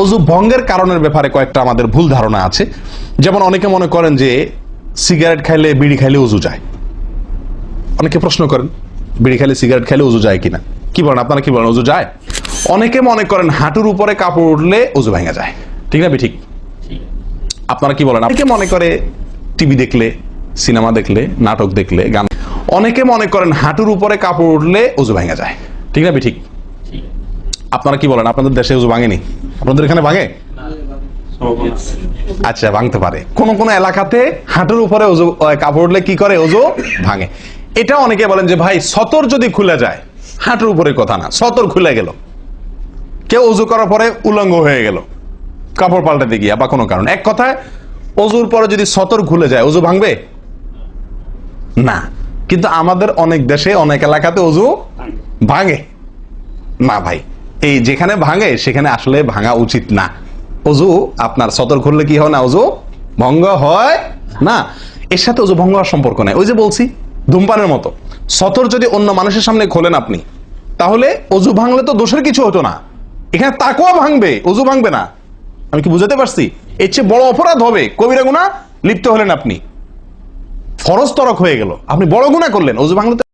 অজু ভঙ্গের কারণের ব্যাপারে কয়েকটা আমাদের ভুল ধারণা আছে। যেমন অনেকে মনে করেন যে, সিগারেট খাইলে বিড়ি খাইলে অজু যায়। অনেকে প্রশ্ন করেন, বিড়ি খাইলে সিগারেট খাইলে অজু যায় কিনা? কি বলেন, আপনারা কি বলেন, অজু যায়? অনেকে মনে করেন হাঁটুর উপরে কাপড় উঠলে অজু ভেঙে যায়। ঠিক না ঠিক আপনারা কি বলেন? অনেকে মনে করে টিভি দেখলে, সিনেমা দেখলে, নাটক দেখলে, গান অনেকে মনে করেন হাঁটুর উপরে কাপড় উঠলে অজু ভেঙে যায়। ঠিক না ঠিক আপনারা কি বলেন? আপনাদের দেশে অজু ভাঙেনি? আপনাদের এখানে ভাঙে? আচ্ছা ভাঙতে পারে। কোন কোন এলাকাতে হাঁটুর উপরে ওজু কাপড় উঠলে কি করে? ওজু ভাঙে। এটা অনেকে বলেন যে ভাই সতর যদি খুলে যায় হাঁটুর উপরে কথা না সতর খুলে গেল। কেউ অজু করার পরে উলঙ্গ হয়ে গেল কাপড় পাল্টাতে গিয়া বা কোনো কারণ। এক কথায় অজুর পরে যদি সতর খুলে যায় অজু ভাঙবে? না। কিন্তু আমাদের অনেক দেশে অনেক এলাকাতে অজু ভাঙে। না ভাই। এই যেখানে ভাঙে, সেখানে আসলে ভাঙা উচিত না। অজু, আপনার সতর করলে কি হয় না অজু? ভঙ্গ হয় না। এর সাথে অজু ভঙ্গ হওয়ার সম্পর্ক নাই। ওই যে বলছি, ধূমপানের মতো। সতর যদি অন্য মানুষের সামনে খোলেন আপনি, তাহলে অজু ভাঙলে তো দোষের কিছু হতো না। এখানে তাকুয়া ভাঙবে, অজু ভাঙবে না। আমি কি বুঝাতে পারছি? এর চেয়ে বড় অপরাধ হবে। কবিরা গুণা লিপ্ত হলেন আপনি। ফরজ তরক হয়ে গেল। আপনি বড় গুণা করলেন। অজু ভাঙলে